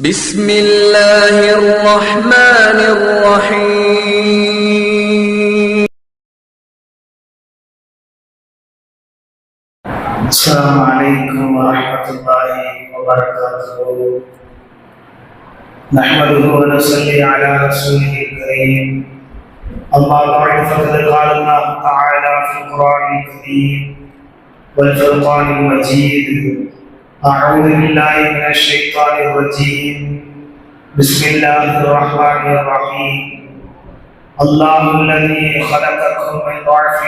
بسم الله الرحمن الرحيم. السلام عليكم ورحمة الله وبركاته. نحمده ونصلي على رسوله الكريم. أما بعد فقد قال الله تعالى في القرآن الكريم والفرقان المجيد. أعوذ بالله من الشيطان الرجيم. بسم الله الرحمن الرحيم. الله الذي خلقكم من ضعف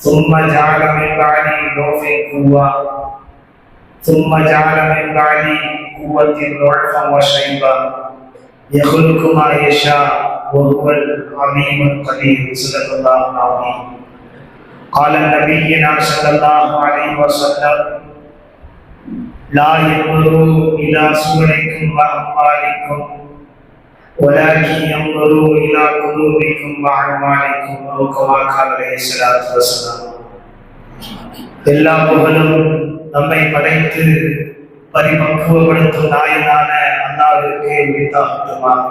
ثم جعل من بعد ضعف قوة. ثم جعل من بعد قوة ضعفا وشيبا. يخلق ما يشاء وهو العليم القدير. صدق الله العظيم. قال نبينا صلى الله عليه وسلم لا ينظروا إلى صوركم وأموالكم ولكن ينظروا إلى قلوبكم وأعمالكم أو كما قال عليه الصلاة والسلام எல்லா புகழும் நம்மை படைத்து பரிபக்குவப்படுத்தும் நாயனான அல்லாவிற்கு உரித்தாகட்டுமாக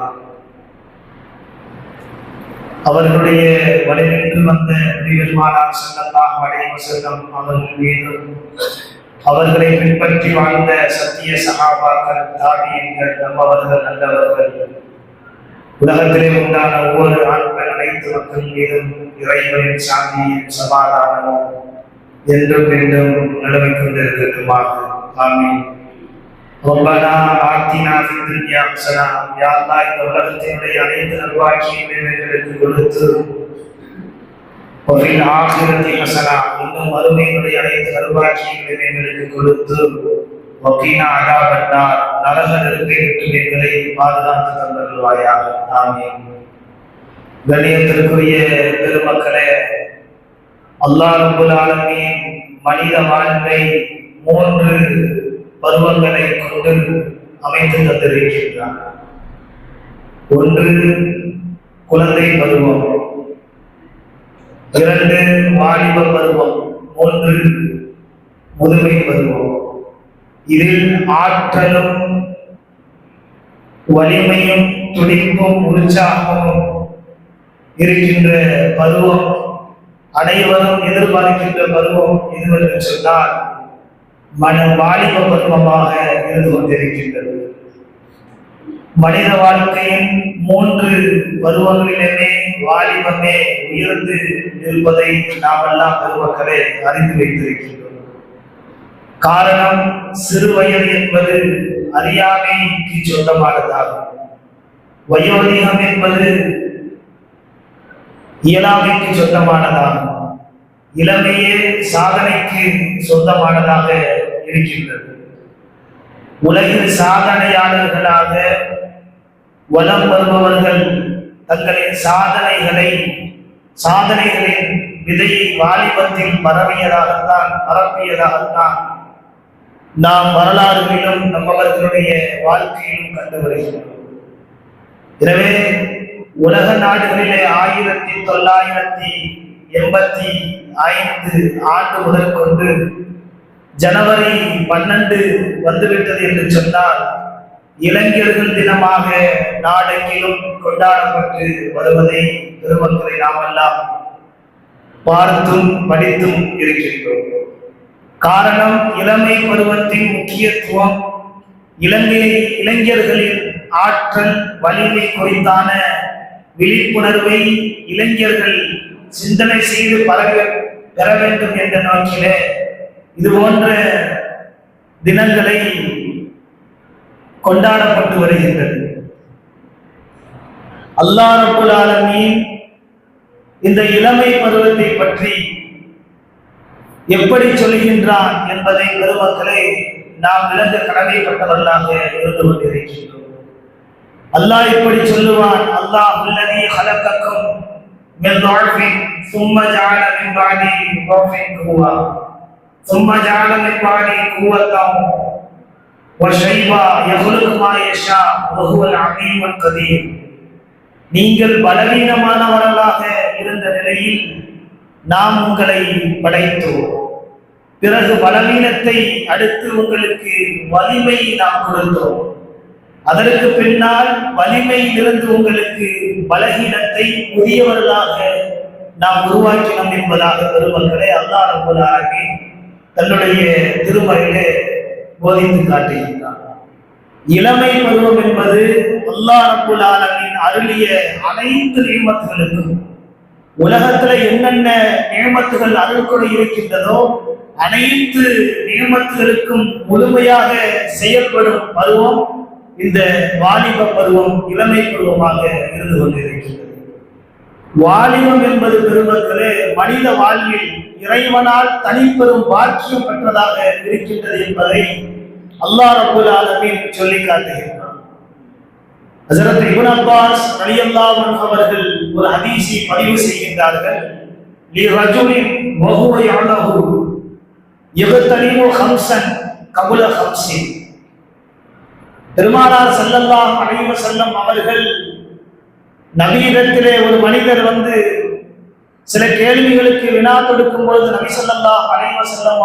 அவர்களுடைய வழிநின்று வந்த நபிகள்மானார் செல்லல்லாஹ் அலைஹி செல்லம் அவர்கள் மீதும் அவர்களை பின்பற்றி வாழ்ந்த சத்திய சகாபாக்கள் தாபியங்கள் நம்மவர்கள் நல்லவர்கள் உலகத்திலே உண்டான ஒவ்வொரு ஆண்கள் அனைத்து மக்கள் மீதும் இறைவனின் சாந்தியும் சமாதானமும் என்றும் என்றும் நிலவை கொண்டிருக்கட்டுமாக ஆமீன் ربنا آتنا في الدنيا حسنة يا الله இந்த உலகத்தினுடைய அனைத்து நல்வாக்கியங்களையும் எங்களுக்கு கொடுத்து وفي الآخرة حسنة இன்னும் மறுமையினுடைய அனைத்து நல்வாக்கியங்களையும் எங்களுக்கு கொடுத்து وقنا عذاب النار நரக நெருப்பை விட்டு எங்களை பாதுகாத்து தந்தருள்வாயாக ஆமீன் கண்ணியத்திற்குரிய பெருமக்களே அல்லாஹ் ரபுல் ஆலமீன் மனித வாழ்வை மூன்று பருவங்களை கொண்டு அமைத்து தந்திருக்கின்றார் ஒன்று குழந்தை பருவம் இரண்டு வாலிப பருவம் ஒன்று முதுமை பருவம். இதில் ஆற்றலும் வலிமையும் துடிப்பும் உற்சாகமும் இருக்கின்ற பருவம் அனைவரும் எதிர்பார்க்கின்ற பருவம் எதுவென்று சொன்னால் மன வாலிப பருவமாக இருந்து கொண்டிருக்கின்றது. மனித வாழ்க்கையின் மூன்று பருவங்களிலுமே வாலிபமே உயர்ந்து இருப்பதை நாம் எல்லாம் பெருமக்களே அறிந்து வைத்திருக்கின்றோம். காரணம் சிறு வயது என்பது அறியாமைக்கு சொந்தமானதாகும். வயோதிகம் என்பது இயலாமைக்கு சொந்தமானதாகும். இளமையே சாதனைக்கு சொந்தமானதாக இருக்கின்றது. உலகில் சாதனையாளர்களாக வலம் வருபவர்கள் தங்களின் சாதனைகளை சாதனைகளின் விதையை வாலிபத்தில் பரவியதாகத்தான் பரப்பியதாகத்தான் நாம் வரலாறுகளிலும் நம்மவர்களுடைய வாழ்க்கையிலும் கண்டு வருகிறோம். எனவே உலக நாடுகளிலே ஆயிரத்தி தொள்ளாயிரத்தி எண்பத்தி ஐந்து ஆண்டு முதல் கொண்டு ஜனவரி பன்னெண்டு வந்துவிட்டது என்று சொன்னால் இளைஞர்கள் தினமாக நாடெங்கிலும் கொண்டாடப்பட்டு வருவதை பெருமக்களை நாமெல்லாம் பார்த்தும் படித்தும் இருக்கின்றோம். காரணம் இளமை பருவத்தின் முக்கியத்துவம் இலங்கை இளைஞர்களின் ஆற்றல் வலிமை குறித்தான விழிப்புணர்வை இளைஞர்கள் சிந்தனை செய்து பரவ பெற வேண்டும் என்ற நோக்கிலே இது போன்ற தினங்களை கொண்டாடப்பட்டு வருகின்றது அல்லாஹ் ரபுல் ஆலமீன் இந்த இளமை பருவத்தை பற்றி எப்படி சொல்கின்றான் என்பதை பெருமக்களை நாம் விளங்க கடமைப்பட்டவர்களாக இருந்து கொண்டிருக்கின்றோம் அல்லாஹ் இப்படி சொல்லுவான் அல்லாஹ் உள்ளதே ஹலக்கக்கும் من ضعف ثم جعل من بعد ضعف قوة ثم جعل من بعد قوة وشيبا يخلق ما يشاء وهو العليم القدير நீங்கள் பலவீனமானவர்களாக இருந்த நிலையில் நாம் உங்களை படைத்தோம் பிறகு பலவீனத்தை அடுத்து உங்களுக்கு வலிமையை நாம் கொடுத்தோம் அதற்கு பின்னால் வலிமையிலிருந்து உங்களுக்கு பலகீனத்தை புதியவர்களாக நாம் உருவாக்கினோம் என்பதாக பெருமக்களே அல்லாஹ் ரப்பல் ஆலமீன் தன்னுடைய திருமறையிலே போதித்து காட்டுகின்றார். இளமை பருவம் என்பது அல்லாஹ் ரப்பல் அருளிய அனைத்து நியமத்துகளுக்கும் உலகத்துல என்னென்ன நியமத்துகள் அருள்கொடை இருக்கின்றதோ அனைத்து நியமத்துகளுக்கும் முழுமையாக செயல்படும் பருவம் இந்த வாலிப பருவம் இளமை பருவமாக இருந்து கொண்டிருக்கின்றது. வாலிபம் என்பது பெருமக்களே மனித வாழ்வில் இறைவனால் தனிப்பெரும் பாக்கியம் பெற்றதாக இருக்கின்றது என்பதை அல்லாஹ் ரபுல் ஆலமீன் சொல்லி காட்டுகின்றார் ஹஜரத் இப்னு அப்பாஸ் ரலியல்லாஹு அவர்கள் ஒரு ஹதீஸை பதிவு செய்கின்றார்கள். லி ரஜுலின் வஹுவ யஅலஹு யபதலிமு ஹம்சன் கபுல ஹம்சின் பெருமானார் ஸல்லல்லாஹு அலைஹி வஸல்லம் அவர்கள் நவீனத்திலே ஒரு மனிதர் வந்து சில கேள்விகளுக்கு வினா கொடுக்கும் பொழுது நபி ஸல்லல்லாஹு அலைஹி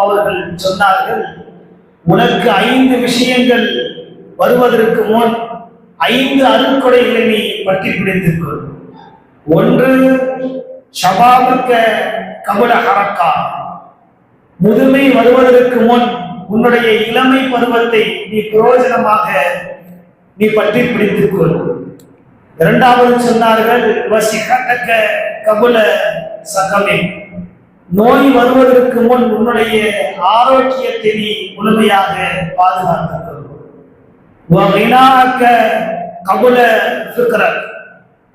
அவர்கள் சொன்னார்கள் உனக்கு ஐந்து விஷயங்கள் வருவதற்கு முன் ஐந்து அருட்கொடைகளை நீ பற்றி பிடித்துக்கொள். ஒன்று ஷபாபுக்க கபுல ஹரக்கா. முதுமை வருவதற்கு முன் உன்னுடைய இளமை பருவத்தை நீ பிரயோஜனமாக நீ பற்றி பிடித்துக்கொள். இரண்டாவது சொன்னார்கள் வசிகத்தக்க கபுல சகமே. நோய் வருவதற்கு முன் உன்னுடைய ஆரோக்கியத்தை நீ முழுமையாக பாதுகாத்துக் கொள் வகினாக்க கபுல ஃபிக்ரக்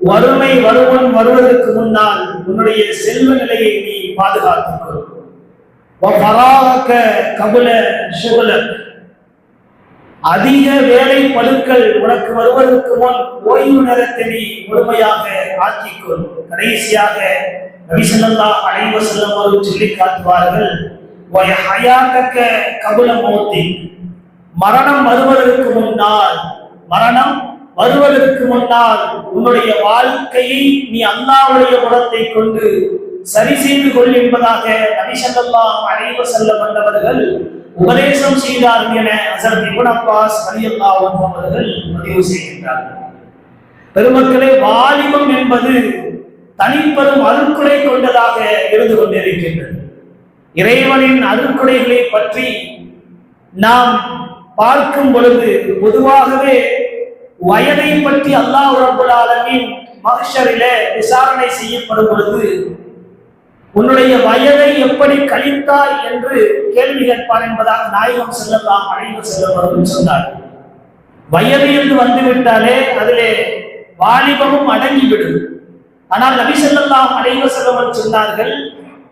வறுமை வருவன் வருவதற்கு முன்னால் உன்னுடைய செல்வ நிலையை நீ பாதுகாத்துக் கொள் வஃபராக கபுல ஷுகுலக் அதிக வேலை பழுக்கள் உனக்கு வருவதற்கு முன் ஓய்வு நேரத்தை நீ முழுமையாக ஆக்கிக்கொள். கடைசியாக ரவிசல்லா அலைவ செல்லம் அவர்கள் சொல்லி காட்டுவார்கள் வய ஹயாத்தக்க கபுல மௌத்தி. மரணம் வருவதற்கு முன்னால் மரணம் வருவதற்கு முன்னால் உன்னுடைய வாழ்க்கையை நீ அல்லாவுடைய குணத்தை கொண்டு சரி செய்து கொள் என்பதாக நபிசல்லாம் அலைவ செல்ல வந்தவர்கள் உபதேசம் செய்தார்கள் என ஹசரத் இப்னு அப்பாஸ் ரலியல்லாஹு அன்ஹு அவர்கள் பதிவு செய்கின்றார்கள் பெருமக்களே வாலிபம் என்பது தனிப்பெரும் அருக்குடை கொண்டதாக இருந்து கொண்டிருக்கின்றது. இறைவனின் அருக்குடைகளை பற்றி நாம் பார்க்கும் பொழுது பொதுவாகவே வயதை பற்றி அல்லாஹ் ரப்பல் ஆலமீன் விசாரணை செய்யப்படும் பொழுது உன்னுடைய வயதை எப்படி கழித்தாய் என்று கேள்வி கேட்பார் என்பதாக நாயகம் செல்லலாம் அழைவு செல்லவர்கள் சொன்னார். வயது என்று வந்துவிட்டாலே அதிலே வாலிபமும் அடங்கிவிடும். ஆனால் நபி செல்லலாம் அழைவு செல்லவர் சொன்னார்கள்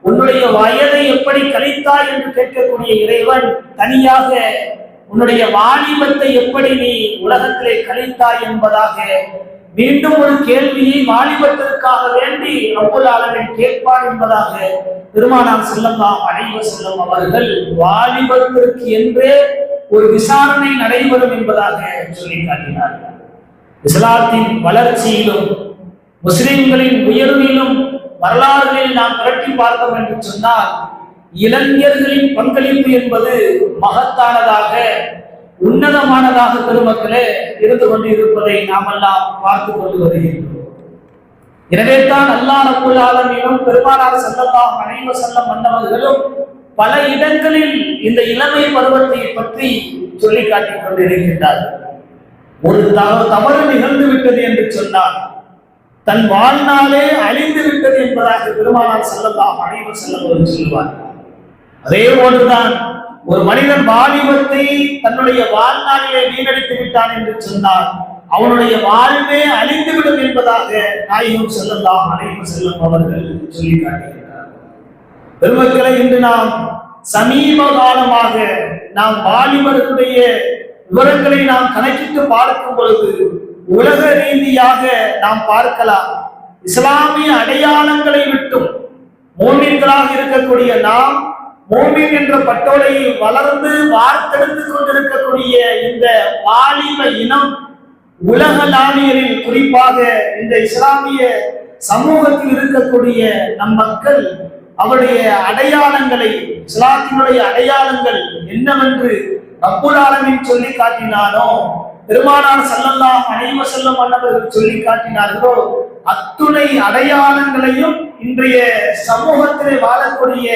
உன்னுடைய வயதை எப்படி கழித்தாய் என்று கேட்கக்கூடிய இறைவன் தனியாக உன்னுடைய வாலிபத்தை எப்படி நீ உலகத்திலே கழித்தாய் என்பதாக மீண்டும் ஒரு கேள்வியை வாலிபத்திற்காக வேண்டி அவ்வளவு அளவில் கேட்பார் என்பதாக பெருமானார் செல்லலாம் அனைவ செல்லும் அவர்கள் வாலிபத்திற்கு என்றே ஒரு விசாரணை நடைபெறும் என்பதாக சொல்லி காட்டினார்கள். இஸ்லாத்தின் வளர்ச்சியிலும் முஸ்லிம்களின் உயர்விலும் வரலாறுகளில் நாம் திரட்டி பார்த்தோம் என்று சொன்னால் இளைஞர்களின் பங்களிப்பு என்பது மகத்தானதாக உன்னதமானதாக பெருமக்களே இருந்து கொண்டிருப்பதை நாம் எல்லாம் பார்த்து கொண்டு வருகின்றோம். எனவே தான் அல்லா ரபுல் ஆலமீனும் பெருமானார் செல்லல்லாம் அனைவ செல்லம் வந்தவர்களும் பல இடங்களில் இந்த இளமை பருவத்தை பற்றி சொல்லி காட்டிக் கொண்டிருக்கின்றார்கள். ஒரு தவறு தவறு நிகழ்ந்து விட்டது என்று சொன்னால் தன் வாழ்நாளே அழிந்து விட்டது என்பதாக பெருமானார் செல்லல்லாம் அனைவர் செல்லம் சொல்லுவார் அதே போன்றுதான் ஒரு மனிதன் வாலிபத்தை தன்னுடைய வாழ்நாளிலே வீணடித்து விட்டான் என்று சொன்னால் அவனுடைய வாழ்வே அழிந்துவிடும் என்பதாக நாயகம் செல்லலாம் அனைவரும் செல்லும் அவர்கள் சொல்லி காட்டுகிறார் பெருமக்களை இன்று நாம் சமீப காலமாக நாம் வாலிபர்களுடைய விவரங்களை நாம் கணக்கிட்டு பார்க்கும் பொழுது உலக ரீதியாக நாம் பார்க்கலாம் இஸ்லாமிய அடையாளங்களை விட்டும் மோமின்களாக இருக்கக்கூடிய நாம் மோமின் என்ற பட்டோலையில் வளர்ந்து வார்த்தெடுத்து கொண்டிருக்கக்கூடிய இந்த வாலிப இனம் உலகளாவியலில் குறிப்பாக இந்த இஸ்லாமிய சமூகத்தில் இருக்கக்கூடிய நம் மக்கள் அவருடைய அடையாளங்களை இஸ்லாத்தினுடைய அடையாளங்கள் என்னவென்று ரப்புல் சொல்லி காட்டினானோ பெருமானார் செல்லல்லாம் அனைவ செல்லும் மன்னவர்கள் சொல்லி காட்டினார்களோ அத்துணை அடையாளங்களையும் இன்றைய சமூகத்திலே வாழக்கூடிய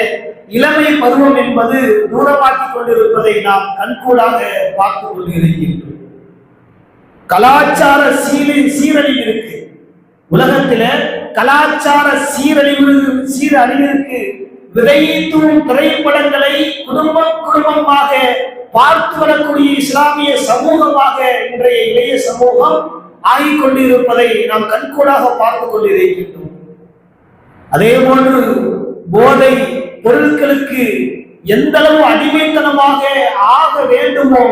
இளமை பருவம் என்பது தூரமாக்கி கொண்டிருப்பதை நாம் கண்கூடாக பார்த்து கொண்டிருக்கின்றோம். கலாச்சார சீரி சீரழிவு இருக்கு. உலகத்தில கலாச்சார சீரழிவு சீரழிவிற்கு விதைத்தூம் திரைப்படங்களை குடும்பம் குடும்பமாக பார்த்து வரக்கூடிய இஸ்லாமிய சமூகமாக இன்றைய இளைய சமூகம் ஆகிக் கொண்டிருப்பதை நாம் கண்கூடாக பார்த்து கொண்டிருக்கின்றோம். அதே போன்று போதை பொருட்களுக்கு எந்த அளவு அடிமைத்தனமாக ஆக வேண்டுமோ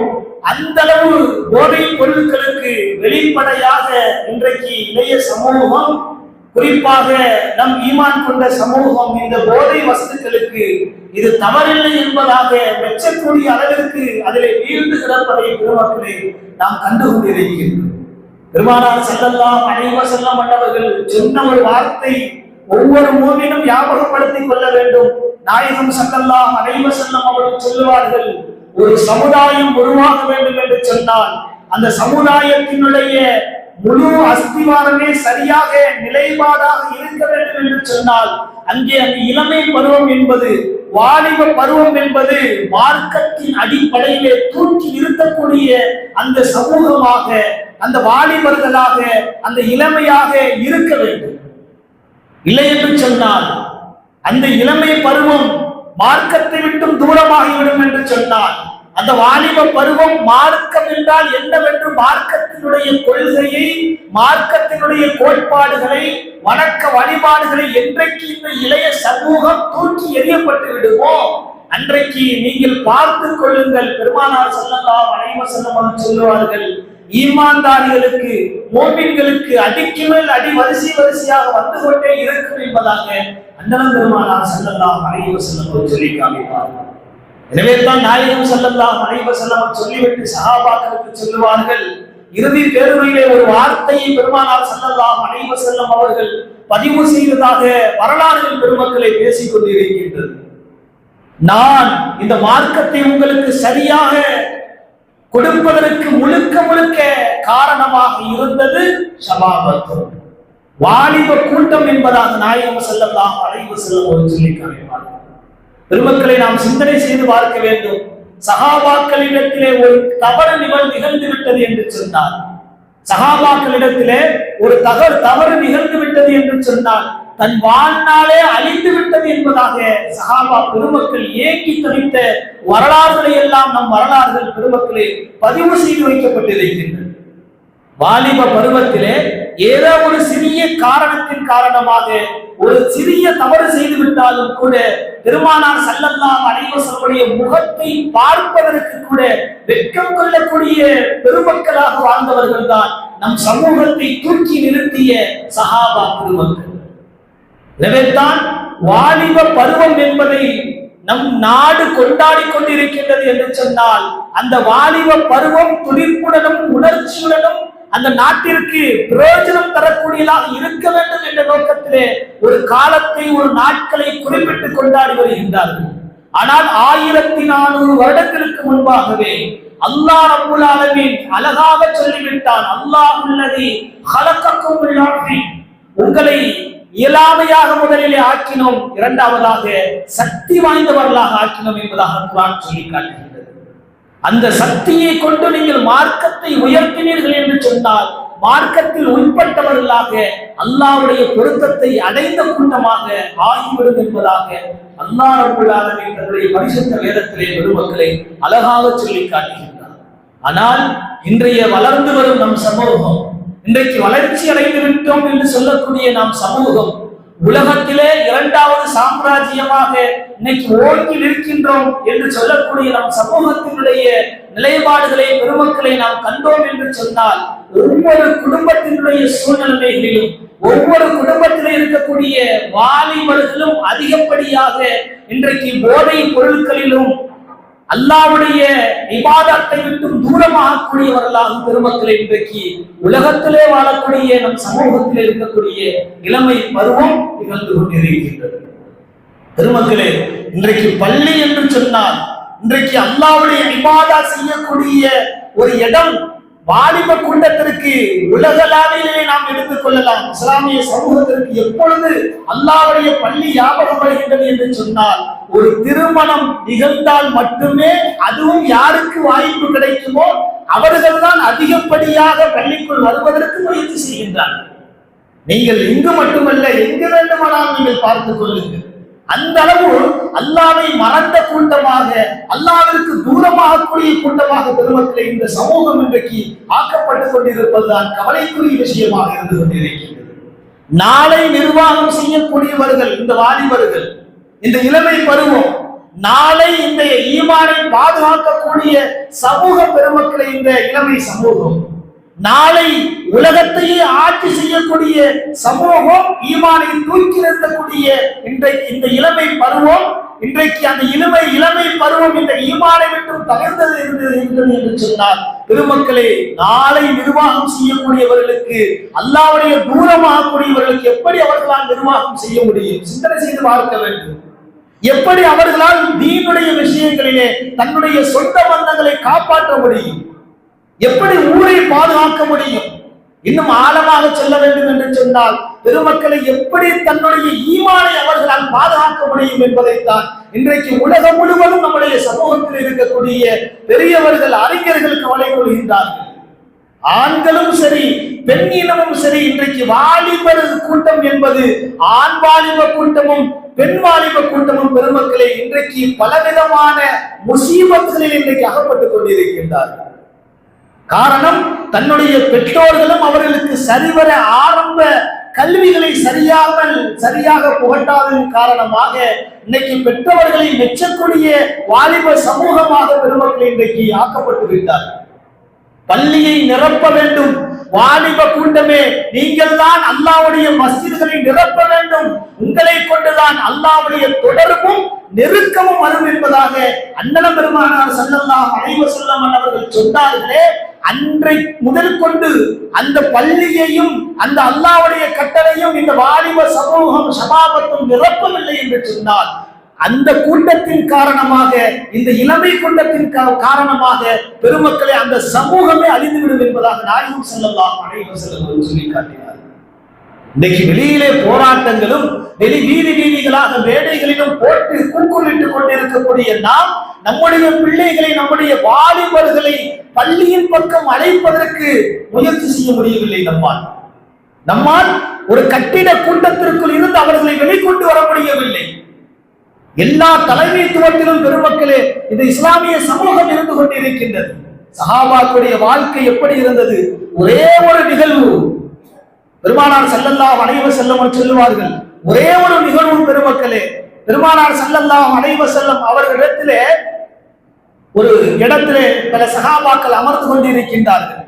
அந்த அளவு போதை பொருட்களுக்கு வெளிப்படையாக இன்றைக்கு இளைய சமூகம் குறிப்பாக நம் ஈமான் கொண்ட சமூகம் இந்த போதை வஸ்துக்களுக்கு இது தவறில்லை என்பதாக மெச்சக்கூடிய அளவிற்கு அதிலே வீழ்ந்து கிடப்பதை பெருமக்களை நாம் கண்டு கொண்டிருக்கின்றோம் பெருமானார் செல்லலாம் அனைவ செல்ல மன்னவர்கள் சொன்ன ஒரு வார்த்தை ஒவ்வொரு மூவினும் ஞாபகப்படுத்திக் கொள்ள வேண்டும். நாயகம் செல்லல்லாம் அனைவ செல்லம் அவர்கள் சொல்லுவார்கள் ஒரு சமுதாயம் உருவாக வேண்டும் என்று சொன்னால் அந்த சமுதாயத்தினுடைய முழு அஸ்திவாரமே சரியாக நிலைப்பாடாக இருக்க வேண்டும் என்று சொன்னால் அங்கே அந்த இளமை பருவம் என்பது வாலிப பருவம் என்பது மார்க்கத்தின் அடிப்படையிலே தூக்கி இருக்கக்கூடிய அந்த சமூகமாக அந்த வாலிபர்களாக அந்த இளமையாக இருக்க வேண்டும். இல்லை என்று சொன்னால் அந்த இளமை பருவம் மார்க்கத்தை விட்டும் தூரமாகிவிடும் என்று சொன்னால் அந்த வாலிப பருவம் மார்க்கம் என்றால் என்னவென்று மார்க்கத்தினுடைய கொள்கையை மார்க்கத்தினுடைய கோட்பாடுகளை வணக்க வழிபாடுகளை என்றைக்கு இந்த இளைய சமூகம் தூக்கி எறியப்பட்டு விடுமோ அன்றைக்கு நீங்கள் பார்த்து கொள்ளுங்கள். பெருமானார் செல்லலாம் அனைவ செல்லம் சொல்லுவார்கள் ஈமான்தாரிகளுக்கு மோபின்களுக்கு அடிக்கு மேல் அடி வரிசை வரிசையாக வந்து கொண்டே இருக்கும் என்பதாக அண்ணன் பெருமானார் செல்லலாம் அனைவ செல்லம் சொல்லி காமிப்பார்கள் எனவே தான் நாயகம் செல்லல்லா அனைவ செல்லம் சொல்லிவிட்டு சகாபாக்களுக்கு சொல்லுவார்கள். இறுதி பேருமையிலே ஒரு வார்த்தையை பெருமானார் செல்லல்லாம் அனைவ செல்லம் அவர்கள் பதிவு செய்ததாக வரலாறுகள் பெருமக்களை பேசிக் கொண்டிருக்கின்றது. நான் இந்த மார்க்கத்தை உங்களுக்கு சரியாக கொடுப்பதற்கு முழுக்க முழுக்க காரணமாக இருந்தது சபாபத்துவம் வாலிப கூட்டம் என்பதாக நாயகம் செல்லலாம் அழைவு செல்லம் சொல்லி காமிப்பார்கள் பெருமக்களை நாம் சிந்தனை செய்து பார்க்க வேண்டும். சகாபாக்களிடத்திலே ஒரு தவறு நிகழ் நிகழ்ந்து விட்டது என்று சொன்னார் சகாபாக்களிடத்திலே ஒரு தவறு தவறு நிகழ்ந்து விட்டது என்று சொன்னால் தன் வாழ்நாளே அழிந்து விட்டது என்பதாக சகாபா பெருமக்கள் ஏங்கி தவித்த வரலாறுகளை எல்லாம் நம் வரலாறுகள் பெருமக்களே பதிவு செய்து வைக்கப்பட்டிருக்கின்றன. வாலிப பருவத்திலே ஏதோ ஒரு சிறிய காரணத்தின் காரணமாக ஒரு சிறிய தவறு செய்து விட்டாலும் கூட பெருமானார் சல்லல்லாம் அனைவசருடைய முகத்தை பார்ப்பதற்கு கூட வெட்கம் கொள்ளக்கூடிய பெருமக்களாக வாழ்ந்தவர்கள் தான் நம் சமூகத்தை தூக்கி நிறுத்திய சஹாபா பெருமக்கள். எனவேதான் வாலிப பருவம் என்பதை நம் நாடு கொண்டாடி கொண்டிருக்கின்றது என்று சொன்னால் அந்த வாலிப பருவம் துடிப்புடனும் உணர்ச்சியுடனும் அந்த நாட்டிற்கு பிரயோஜனம் தரக்கூடியதாக இருக்க வேண்டும் என்ற நோக்கத்திலே ஒரு காலத்தை ஒரு நாட்களை குறிப்பிட்டு கொண்டாடி வருகின்றார்கள். ஆனால் ஆயிரத்தி நானூறு வருடங்களுக்கு முன்பாகவே அல்லாஹ் ரப்புல் அளவில் அழகாக சொல்லிவிட்டான் அல்லாஹ் உள்ளதி உள்ளாட்டி உங்களை இயலாமையாக முதலிலே ஆக்கினோம் இரண்டாவதாக சக்தி வாய்ந்தவர்களாக ஆக்கினோம் என்பதாக குரான் சொல்லி காட்டுகின்றது. அந்த சக்தியை கொண்டு நீங்கள் மார்க்கத்தை உயர்த்தினீர்கள் என்று சொன்னால் மார்க்கத்தில் உட்பட்டவர்களாக அல்லாவுடைய பொருத்தத்தை அடைந்த கூட்டமாக ஆகிவிடும் என்பதாக அல்லாஹ் தன்னுடைய பரிசுத்த வேதத்திலே பெருமக்களை அழகாக சொல்லி காட்டுகின்றார். ஆனால் இன்றைய வளர்ந்து வரும் நம் சமூகம் இன்றைக்கு வளர்ச்சி அடைந்து விட்டோம் என்று சொல்லக்கூடிய நாம் சமூகம் உலகத்திலே இரண்டாவது சாம்ராஜ்யமாக இன்னைக்கு ஓங்கி நிற்கின்றோம் என்று சொல்லக்கூடிய நம் சமூகத்தினுடைய நிலைப்பாடுகளை பெருமக்களை நாம் கண்டோம் என்று சொன்னால் ஒவ்வொரு குடும்பத்தினுடைய சூழ்நிலைகளிலும் ஒவ்வொரு குடும்பத்திலே இருக்கக்கூடிய வாலிபர்களும் அதிகப்படியாக இன்றைக்கு போதை பொருட்களிலும் அல்லாவுடைய விவாதத்தை விட்டு தூரமாகக்கூடியவர்களாக பெருமக்கள். இன்றைக்கு உலகத்திலே வாழக்கூடிய நம் சமூகத்தில் இருக்கக்கூடிய இளமை பருவம் நிகழ்ந்து கொண்டிருக்கின்றது. பெருமக்களே இன்றைக்கு பள்ளி என்று சொன்னால் இன்றைக்கு அல்லாவுடைய விவாதம் செய்யக்கூடிய ஒரு இடம் வாலிப கூட்டத்திற்கு உலகளாவிலே நாம் எடுத்துக் கொள்ளலாம். இஸ்லாமிய சமூகத்திற்கு எப்பொழுது அல்லாவுடைய பள்ளி ஞாபகம் வருகின்றது என்று சொன்னால் ஒரு திருமணம் நிகழ்ந்தால் மட்டுமே அதுவும் யாருக்கு வாய்ப்பு கிடைக்குமோ அவர்கள்தான் அதிகப்படியாக பள்ளிக்குள் வருவதற்கு முயற்சி செய்கின்றார்கள். நீங்கள் இங்கு மட்டுமல்ல எங்கு வேண்டுமானால் நீங்கள் பார்த்துக் கொள்ளுங்கள். அந்த அளவு அல்லாவை மறந்த கூட்டமாக அல்லாவிற்கு தூரமாக கூடிய கூட்டமாக பெருமக்களை இந்த சமூகம் இன்றைக்கு ஆக்கப்பட்டுக் கொண்டிருப்பதுதான் கவலைக்குரிய விஷயமாக இருந்து கொண்டிருக்கின்றது. நாளை நிர்வாகம் செய்யக்கூடியவர்கள் இந்த வாலிபர்கள் இந்த இளமை பருவம் நாளை இந்த ஈமானை பாதுகாக்கக்கூடிய சமூக பெருமக்களை இந்த இளமை சமூகம். நாளை உலகத்தையே ஆட்சி செய்யக்கூடிய சமூகம் ஈமானை தூக்கி நிறுத்தக்கூடிய இன்றைக்கு இந்த இளமை பருவம் இன்றைக்கு அந்த இளமை இளமை பருவம் இந்த ஈமானை விட்டு தகர்ந்தது இருந்தது என்று சொன்னார் பெருமக்களே நாளை நிர்வாகம் செய்யக்கூடியவர்களுக்கு அல்லாவுடைய தூரமாகக்கூடியவர்களுக்கு எப்படி அவர்களால் நிர்வாகம் செய்ய முடியும்? சிந்தனை செய்து பார்க்க வேண்டும். எப்படி அவர்களால் தீனுடைய விஷயங்களிலே தன்னுடைய சொந்த பந்தங்களை காப்பாற்ற முடியும்? எப்படி ஊரை பாதுகாக்க முடியும்? இன்னும் ஆழமாக செல்ல வேண்டும் என்று சொன்னால் பெருமக்களை எப்படி தன்னுடைய ஈமானை அவர்களால் பாதுகாக்க முடியும் என்பதைத்தான் இன்றைக்கு உலகம் முழுவதும் நம்முடைய சமூகத்தில் இருக்கக்கூடிய பெரியவர்கள் அறிஞர்கள் கவலை கொள்கின்றார்கள். ஆண்களும் சரி பெண் இனமும் சரி இன்றைக்கு வாலிபர் கூட்டம் என்பது ஆண் வாலிப கூட்டமும் பெண் வாலிப கூட்டமும் பெருமக்களை இன்றைக்கு பலவிதமான முசீபத்துகளில் இன்றைக்கு அகப்பட்டுக் கொண்டிருக்கின்றார்கள். காரணம் தன்னுடைய பெற்றோர்களும் அவர்களுக்கு சரிவர ஆரம்ப கல்விகளை சரியாமல் சரியாக புகட்டாததன் காரணமாக இன்னைக்கு பெற்றவர்களை மெச்சக்கூடிய வாலிப சமூகமாக பெருமக்கள் இன்றைக்கு ஆக்கப்பட்டு விட்டார் பள்ளியை நிரப்ப வேண்டும். வாலிப கூட்டமே நீங்கள் தான் அல்லாவுடைய மஸ்ஜிதுகளை நிரப்ப வேண்டும். உங்களை கொண்டுதான் அல்லாவுடைய தொடர்பும் நெருக்கமும் வரும் என்பதாக அண்ணன பெருமானார் சல்லல்லாஹ் அனைவர் செல்லம் அவர்கள் சொன்னார்களே அன்றை முதல் கொண்டு அந்த பள்ளியையும் அந்த அல்லாவுடைய கட்டளையும் இந்த வாலிப சமூகம் சபாபத்தும் நிரப்பவில்லை என்று சொன்னால் அந்த கூட்டத்தின் காரணமாக இந்த இளமை கூட்டத்தின் காரணமாக பெருமக்களை அந்த சமூகமே அழிந்துவிடும் என்பதாக நாயகம் செல்லலாம் அனைவரும் செல்லும் சொல்லி காட்டினார். இன்னைக்கு வெளியிலே போராட்டங்களும் வெளி வீதி வீதிகளாக மேடைகளிலும் போட்டு இருக்கக்கூடிய நாம் நம்முடைய பிள்ளைகளை நம்முடைய வாலிபர்களை பள்ளியின் பக்கம் அழைப்பதற்கு முயற்சி செய்ய முடியவில்லை நம்மால். நம்மால் ஒரு கட்டிட கூட்டத்திற்குள் இருந்து அவர்களை வெளிக்கொண்டு வர முடியவில்லை. எல்லா தலைமைத்துவத்திலும் பெருமக்களே இந்த இஸ்லாமிய சமூகம் இருந்து கொண்டிருக்கின்றது. சஹாபாக்குடைய வாழ்க்கை எப்படி இருந்தது? ஒரே ஒரு நிகழ்வு. பெருமானார் செல்லல்லா வளைவு செல்லவன் சொல்லுவார்கள் ஒரே ஒரு நிகழ்வு பெருமக்களே பெருமானார் செல்லல்லாம் அடைவ செல்லம் அவர்களிடத்திலே ஒரு இடத்திலே பல சகாபாக்கள் அமர்ந்து கொண்டிருக்கின்றார்கள்.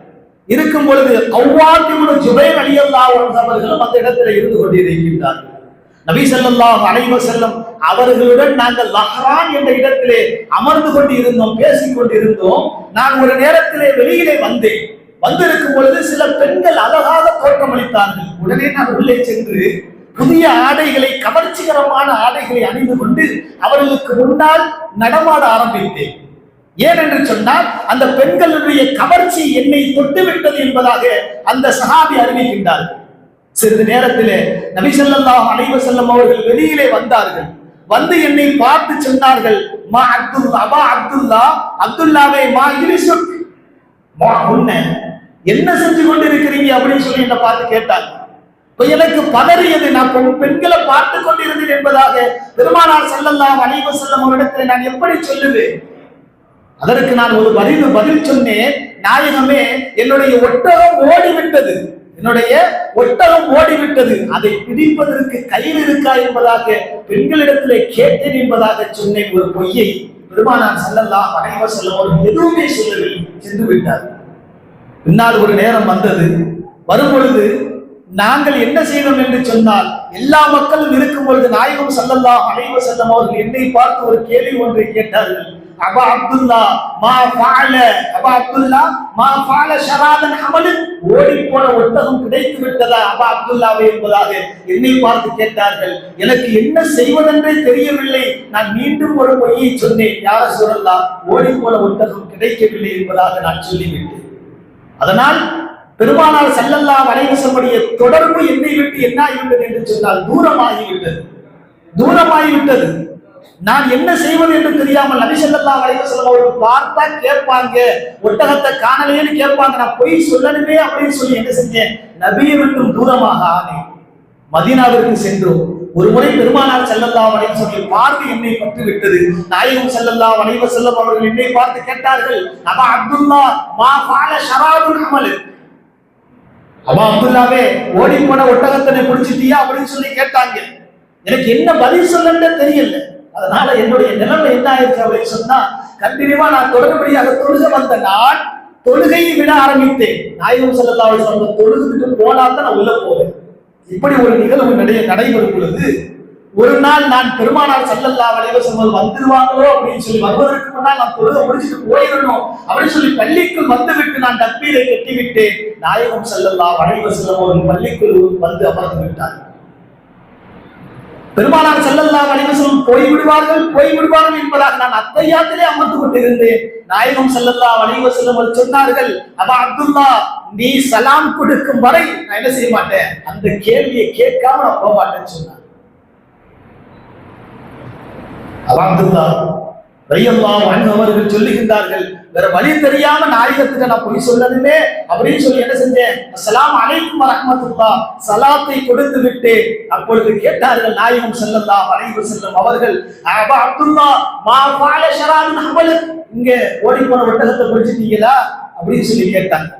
இருக்கும் பொழுது அவ்வாத்திமுடு ஜுபைர் அலியல்லா அவர்களும் அந்த இடத்திலே இருந்து கொண்டிருக்கின்றார்கள். நபி ஸல்லல்லாஹு அலைஹி செல்லம் அவர்களுடன் நாங்கள் லஹ்ரான் என்ற இடத்திலே அமர்ந்து கொண்டு இருந்தோம் பேசிக் கொண்டிருந்தோம். நான் ஒரு நேரத்திலே வெளியிலே வந்தேன். வந்திருக்கும் பொழுது சில பெண்கள் அழகாக தோற்றமளித்தார்கள். உடனே நான் உள்ளே சென்று புதிய ஆடைகளை கவர்ச்சிகரமான ஆடைகளை அணிந்து கொண்டு அவர்களுக்கு முன்னால் நடமாட ஆரம்பித்தேன். ஏன் என்று சொன்னால் அந்த பெண்களுடைய கவர்ச்சி என்னை தொட்டுவிட்டது என்பதாக அந்த சஹாபி அறிவிக்கின்றார்கள் சிறிது நேரத்திலே நபி அனைவ செல்லம் அவர்கள் வெளியிலே வந்தார்கள். வந்து என்னை பார்த்து சொன்னார்கள் மா அப்துல் அபா அப்துல்லா அப்துல்லாவே மா இலிசுக். மா உன்ன என்ன செஞ்சு கொண்டிருக்கிறீங்க? அப்படின்னு சொல்லி என்னை பார்த்து கேட்டாங்க எனக்கு பதறியது. நான் பெண்களை பார்த்து கொண்டிருந்தேன் என்பதாக பெருமானார் செல்லலாம் அலைஹி செல்லும் அவரிடத்தில் நான் எப்படி சொல்லுவேன்? அதற்கு நான் ஒரு பதில் பதில் சொன்னேன். நாயகமே என்னுடைய ஒட்டகம் ஓடிவிட்டது. என்னுடைய ஒட்டகம் ஓடிவிட்டது. அதை பிடிப்பதற்கு கயிறு இருக்கா என்பதாக பெண்களிடத்திலே கேட்டேன் என்பதாக சொன்னேன். ஒரு பொய்யை பெருமானார் செல்லலாம் அனைவர் செல்லும் எதுவுமே சொல்லவில்லை. சென்று விட்டார். பின்னால் ஒரு நேரம் வந்தது. வரும் பொழுது நாங்கள் என்ன செய்தோம் என்று சொன்னால் எல்லா மக்களும் இருக்கும் பொழுது நாயகம் சல்லல்லாஹ் அலைஹி செல்லம் அவர்கள் என்னை பார்த்து ஒரு கேள்வி ஒன்றை கேட்டார்கள். அபா அப்துல்லா மா ஃபால? அபா அப்துல்லா மா ஃபால ஷராதன் அமலு ஓடி போன ஒட்டகம் கிடைத்து விட்டதா அபா அப்துல்லாவை என்பதாக என்னை பார்த்து கேட்டார்கள். எனக்கு என்ன செய்வதென்றே தெரியவில்லை. நான் மீண்டும் ஒரு பொய்யை சொன்னேன். யார சொல்லலாம் ஓடி போன ஒட்டகம் கிடைக்கவில்லை என்பதாக நான் சொல்லிவிட்டேன். அதனால் பெருமானார் செல்லல்லா வலைவசமுடைய தொடர்பு என்னை விட்டு என்ன ஆகிவிட்டது என்று சொன்னால் தூரமாகிவிட்டது. தூரமாகிவிட்டது. நான் என்ன செய்வது என்று தெரியாமல் நபி செல்லல்லா அலைஹி அவர்கள் பார்த்தா கேட்பாங்க. ஒட்டகத்தை காணலையேன்னு கேட்பாங்க. நான் பொய் சொல்லணுமே அப்படின்னு சொல்லி என்ன செஞ்சேன்? நபியை விட்டும் தூரமாக ஆனேன். மதீனாவிற்கு சென்றோம் ஒரு முறை பெருமானார் செல்லல்லா அலைஹி சொல்லி பார்வை என்னை பற்றி விட்டது. நாயகம் செல்லல்லா அலைஹி வஸல்லம் அவர்கள் என்னை பார்த்து கேட்டார்கள் அபா அப்துல்லா மா பால ஷராபுல் அமல்? அபா அப்துல்லாவே ஓடி போன ஒட்டகத்தனை பிடிச்சிட்டியா அப்படின்னு சொல்லி கேட்டாங்க. எனக்கு என்ன பதில் சொல்லன்னு தெரியல. அதனால என்னுடைய நிலைமை என்ன ஆயிடுச்சு அப்படின்னு சொன்னா கண்டினியூவா நான் தொடர்படியாக தொழுக வந்த நான் தொழுகையை விட ஆரம்பித்தேன். நாயகம் ஸல்லல்லாஹு சொன்ன தொழுதுட்டு போனா தான் நான் உள்ள போவேன். இப்படி ஒரு நிகழ்வு நடைய நடைபெறும் பொழுது ஒரு நாள் நான் பெருமானார் சல்லல்லா அலைஹி வஸல்லம் வந்துருவாங்களோ அப்படின்னு சொல்லி வருவதற்கு முன்னால் நான் பொழுத முடிச்சுட்டு போயிடணும் அப்படின்னு சொல்லி பள்ளிக்குள் வந்துவிட்டு நான் தப்பீரை கட்டிவிட்டேன் நாயகம் சல்லல்லா அலைஹி வஸல்லம் ஒரு பள்ளிக்குள் வந்து அமர்ந்து விட்டார். பெருமானார் செல்லல்லா அலைஹி வஸல்லம் போய் விடுவார்கள் போய் விடுவார்கள் என்பதாக நான் அத்தையாத்திலே அமர்ந்து கொண்டிருந்தேன். நாயகம் செல்லல்லா அலைஹி வஸல்லம் சொன்னார்கள் அபா அப்துல்லா நீ சலாம் கொடுக்கும் வரை நான் என்ன செய்ய மாட்டேன்? அந்த கேள்வியை கேட்காம நான் போக மாட்டேன்னு சொன்னார். அபா அப்துல்லா ரய்யல்லாஹு அவர்கள் சொல்லுகின்றார்கள் வேற வழி தெரியாம நாயகத்துக்கு நான் போய் சொல்லணுமே அப்படின்னு சொல்லி என்ன செஞ்சேன்? சலாம் அலைக்கும் வரஹ்மத்துல்லாஹ். சலாத்தை கொடுத்து விட்டு அப்பொழுது கேட்டார்கள் நாயகம் செல்லல்லா அலைஹி செல்லும் அவர்கள் அபா அப்துல்லா மா பால ஷராபின் அவளு இங்க ஓடி போன ஒட்டகத்தை குடிச்சிட்டீங்களா அப்படின்னு சொல்லி கேட்டாங்க.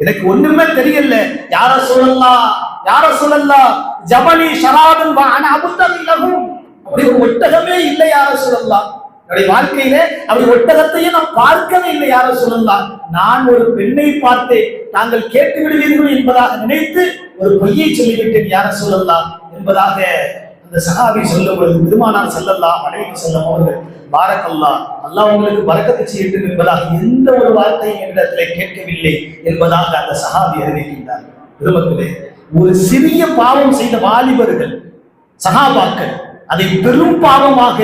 எனக்கு ஒண்ணுமே தெரியல. யார சொல்லலாம் யார சொல்லலாம் ஜபனி ஷராபின் அபுத்தம் லஹும். அவருக்கு ஒட்டகமே இல்லை யார சொல்லலாம் என்னுடைய வாழ்க்கையில அப்படி ஒட்டகத்தையும் நான் பார்க்கவே இல்லை யார சொல்லலாம் நான் ஒரு பெண்ணை பார்த்தேன். தாங்கள் கேட்டு விடுவீர்கள் என்பதாக நினைத்து ஒரு பொய்யை சொல்லிவிட்டேன் யார சொல்லலாம் என்பதாக அந்த சகாபி சொல்லும் பொழுது பெருமானார் செல்லலாம் அழைத்து செல்லும் அவர்கள் பாரக்கல்லா அல்லாஹ் உங்களுக்கு பறக்கத்தை செய்யட்டும் என்பதாக எந்த ஒரு வார்த்தையும் என்னிடத்திலே கேட்கவில்லை என்பதாக அந்த சகாபி அறிவிக்கின்றார். பெருமக்களே ஒரு சிறிய பாவம் செய்த வாலிபர்கள் சகாபாக்கள் அதை பெரும் பாவமாக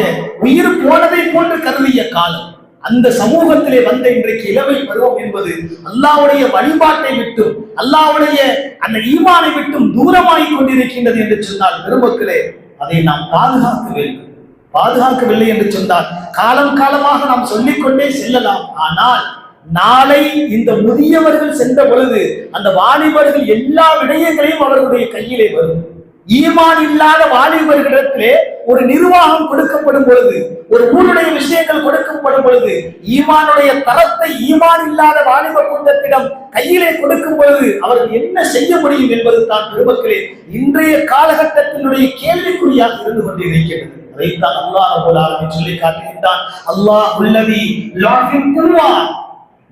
உயிர் போனதை போன்று கருதிய காலம். அந்த சமூகத்திலே வந்த இன்றைக்கு இளவை பருவம் என்பது அல்லாவுடைய வழிபாட்டை விட்டும் அல்லாவுடைய அந்த ஈமானை விட்டும் தூரமாகிக் கொண்டிருக்கின்றது என்று சொன்னால் பெருமக்களே அதை நாம் பாதுகாக்க வேண்டும் பாதுகாக்கவில்லை என்று சொன்னால் காலம் காலமாக நாம் சொல்லிக்கொண்டே செல்லலாம். ஆனால் நாளை இந்த முதியவர்கள் சென்ற பொழுது அந்த வாலிபர்கள் எல்லா விடயங்களையும் அவர்களுடைய கையிலே வரும். ஈமான் இல்லாத வாலிபர்களிடத்திலே ஒரு நிர்வாகம் கொடுக்கப்படும் பொழுது ஒரு ஊருடைய விஷயங்கள் கொடுக்கப்படும் பொழுது ஈமானுடைய தரத்தை ஈமான் இல்லாத வாலிப கூட்டத்திடம் கையிலே கொடுக்கும் பொழுது அவர்கள் என்ன செய்ய முடியும் என்பது தான் பெருமக்களே இன்றைய காலகட்டத்தினுடைய கேள்விக்குறியாக இருந்து கொண்டிருக்கிறது அதைத்தான் அல்லாஹ் ரபுல் சொல்லி காட்டுகின்றான். அல்லாஹ் உள்ளவி லாஃபின்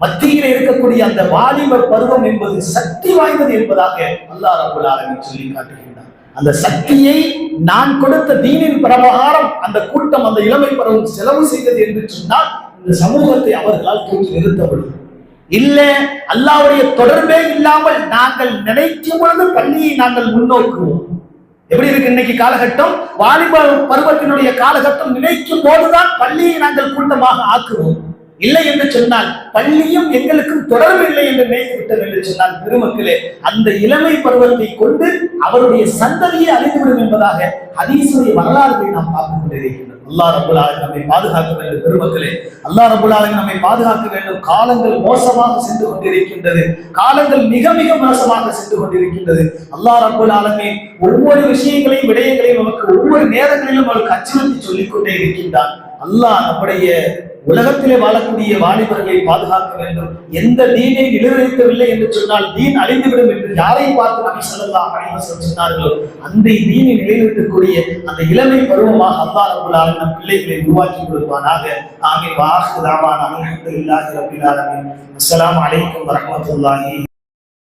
மத்தியில் இருக்கக்கூடிய அந்த வாலிப பருவம் என்பது சக்தி வாய்ந்தது என்பதாக அல்லாஹ் ரபுல் சொல்லி காட்டுகின்றான். அந்த சக்தியை நான் கொடுத்த தீனின் பிரபகாரம் அந்த கூட்டம் அந்த இளமை பருவம் செலவு செய்தது என்று சொன்னால் இந்த சமூகத்தை அவர்களால் தூக்கி நிறுத்த முடியும் இல்ல அல்லாவுடைய தொடர்பே இல்லாமல் நாங்கள் நினைக்கும் பொழுது பள்ளியை நாங்கள் முன்னோக்குவோம். எப்படி இருக்கு இன்னைக்கு காலகட்டம்? வாலிப பருவத்தினுடைய காலகட்டம் நினைக்கும் போதுதான் பள்ளியை நாங்கள் கூட்டமாக ஆக்குவோம். இல்லை என்று சொன்னால் பள்ளியும் எங்களுக்கும் தொடர்பு இல்லை என்று நினைத்துவிட்டது என்று சொன்னால் பெருமக்களே அந்த இளமை பருவத்தை கொண்டு அவருடைய சந்ததியை அழிந்துவிடும் என்பதாக ஹதீசுடைய வரலாறுகளை நாம் பார்த்துக் கொண்டிருக்கின்றோம் அல்லா ரபுல் நம்மை பாதுகாக்க வேண்டும் பெருமக்களே. அல்லா ரபுல் நம்மை பாதுகாக்க வேண்டும். காலங்கள் மோசமாக சென்று கொண்டிருக்கின்றது. காலங்கள் மிக மிக மோசமாக சென்று கொண்டிருக்கின்றது. அல்லாஹ் ரபுல் ஒவ்வொரு விஷயங்களையும் விடயங்களையும் நமக்கு ஒவ்வொரு நேரங்களிலும் அவளுக்கு அச்சுறுத்தி சொல்லிக்கொண்டே இருக்கின்றான். அல்லாஹ் நம்முடைய உலகத்திலே வாழக்கூடிய வாலிபர்களை பாதுகாக்க வேண்டும். எந்த தீனை நிலைநிறுத்தவில்லை என்று சொன்னால் தீன் அழிந்துவிடும் என்று யாரை பார்த்து நபி ஸல்லல்லாஹு அலைஹி சொன்னார்களோ அந்த தீனை நிலைநிறுத்தக்கூடிய அந்த இளமை பருவமாக அல்லாஹ் ரப்பல் நம் பிள்ளைகளை உருவாக்கி கொடுப்பானாக. ஆகிய வாஹிரு தாவானா அல்ஹம்துலில்லாஹி ரப்பில் அஸ்லாம் அஸ்ஸலாமு அலைக்கும் வரஹ்மத்துல்லாஹி